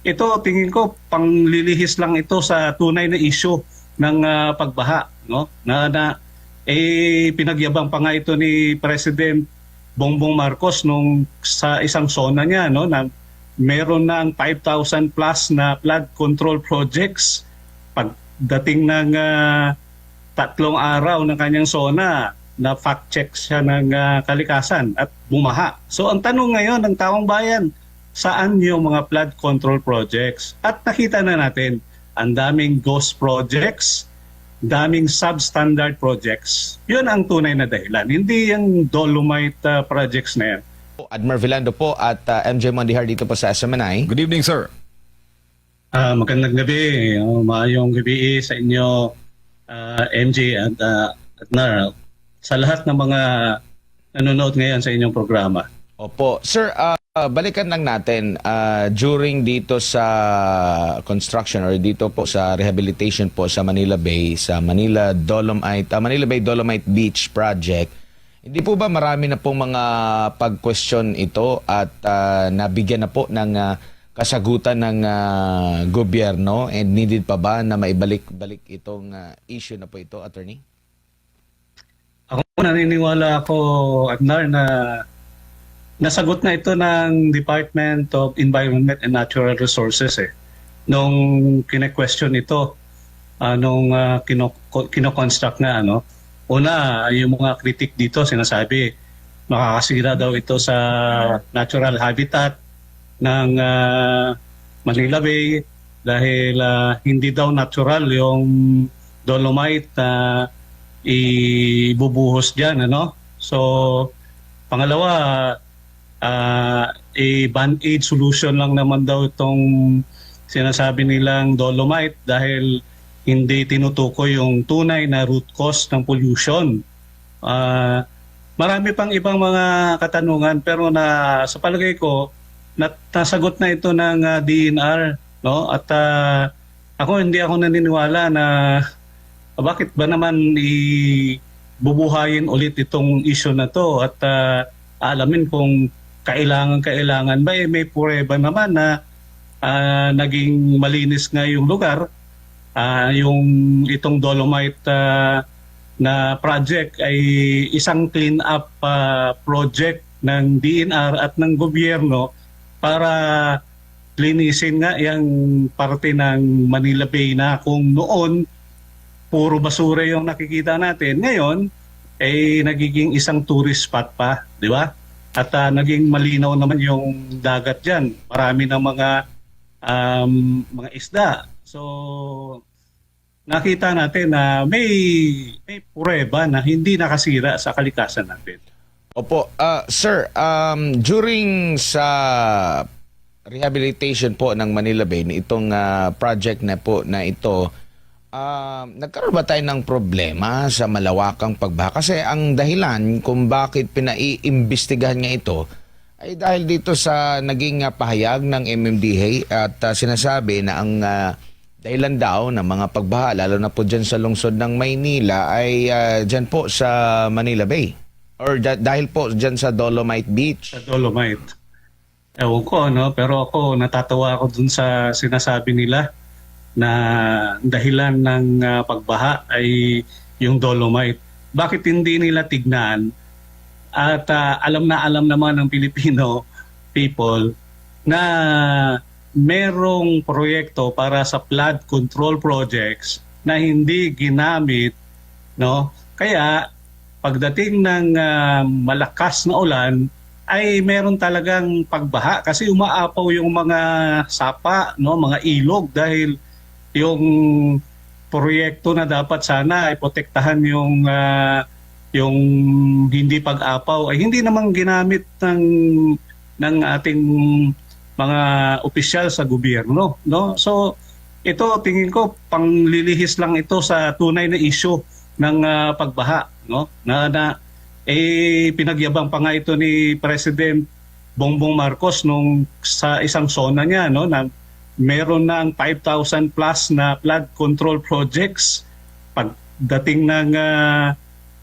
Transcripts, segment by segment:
ito tingin ko panglilihis lang ito sa tunay na issue ng ah, pagbaha, no? Na, na eh pinagyabang pa nga ito ni President Bongbong Marcos nung sa isang zona niya, no, na meron ng 5,000 plus na flood control projects pagdating ng ah, tatlong araw ng kanyang zona na fact check siya ng ah, kalikasan at bumaha. So ang tanong ngayon ng taong bayan, saan yung mga flood control projects? At nakita na natin, ang daming ghost projects, daming substandard projects. Yun ang tunay na dahilan. Hindi yung dolomite ah, projects na yan. Admar Villando po at uh, MJ Mondihar dito po sa SMNI. Good evening, sir. Ah, magandang gabi. Oh, maayong gabi sa inyo, ah, MJ at uh, Adnar. Sa lahat ng mga nanonood ngayon sa inyong programa. Opo. Sir, uh, balikan lang natin uh, during dito sa construction or dito po sa rehabilitation po sa Manila Bay, sa Manila Dolomite, uh, Manila Bay Dolomite Beach Project. Hindi po ba marami na pong mga pag-question ito at uh, nabigyan na po ng uh, kasagutan ng uh, gobyerno and needed pa ba na maibalik-balik itong uh, issue na po ito, attorney? Ako naniniwala ako, Adnar, na nasagot na ito ng Department of Environment and Natural Resources eh. Nung kine-question ito, ah, nung uh, kino- kino-construct na ano, una, yung mga kritik dito sinasabi, makakasira daw ito sa natural habitat ng ah, Manila Bay dahil ah, hindi daw natural yung dolomite na ibubuhos diyan ano so pangalawa ah a band-aid solution lang naman daw itong sinasabi nilang dolomite dahil hindi tinutukoy yung tunay na root cause ng pollution. Ah, marami pang ibang mga katanungan pero na sa palagay ko nat nasagot na ito ng ah, DNR no? At ah, ako hindi ako naniniwala na ah, bakit ba naman i bubuhayin ulit itong issue na to? At ah, alamin kung kailangan kailangan ba eh, may pureba naman na ah, naging malinis nga yung lugar Ah, yung itong dolomite ah, na project ay isang clean up ah, project ng DNR at ng gobyerno para linisin nga yung parte ng Manila Bay na kung noon puro basura yung nakikita natin ngayon ay nagiging isang tourist spot pa, di ba? At ah, naging malinaw naman yung dagat diyan. Marami ng mga um, mga isda. So nakita natin na may may pureba na hindi nakasira sa kalikasan natin. Opo, ah, sir, um, during sa rehabilitation po ng Manila Bay, itong ah, project na po na ito, um, nagkaroon ba tayo ng problema sa malawakang pagbaha? Kasi ang dahilan kung bakit pinaiimbestigahan nga ito ay dahil dito sa naging ah, pahayag ng MMDA at ah, sinasabi na ang ah, dahilan daw ng mga pagbaha, lalo na po dyan sa lungsod ng Maynila, ay ah, dyan po sa Manila Bay. Or da- dahil po dyan sa Dolomite Beach. sa Dolomite. Ewan ko, no? pero ako natatawa ako dun sa sinasabi nila na dahilan ng ah, pagbaha ay yung Dolomite. Bakit hindi nila tignan at ah, alam na alam naman ng Pilipino people na merong proyekto para sa flood control projects na hindi ginamit no? Kaya pagdating ng ah, malakas na ulan ay meron talagang pagbaha kasi umaapaw yung mga sapa no? Mga ilog dahil yung proyekto na dapat sana ay protektahan yung ah, yung hindi pag-apaw ay hindi namang ginamit ng ng ating mga opisyal sa gobyerno no? So ito tingin ko panglilihis lang ito sa tunay na issue ng ah, pagbaha no? Na, na eh pinagyabang pa nga ito ni President Bongbong Marcos nung sa isang zona niya no? Na meron ng 5,000 plus na flood control projects pagdating ng ah,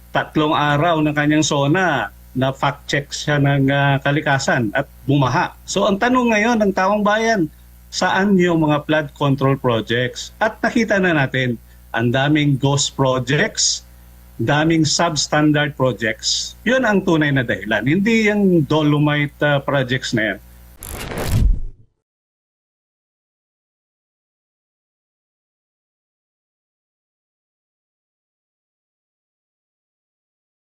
tatlong araw ng kanyang zona na fact check siya ng ah, kalikasan at bumaha. So ang tanong ngayon ng taong bayan, saan yung mga flood control projects. At nakita na natin, ang daming ghost projects, daming substandard projects. Yun ang tunay na dahilan. Hindi yung dolomite uh, projects na yan.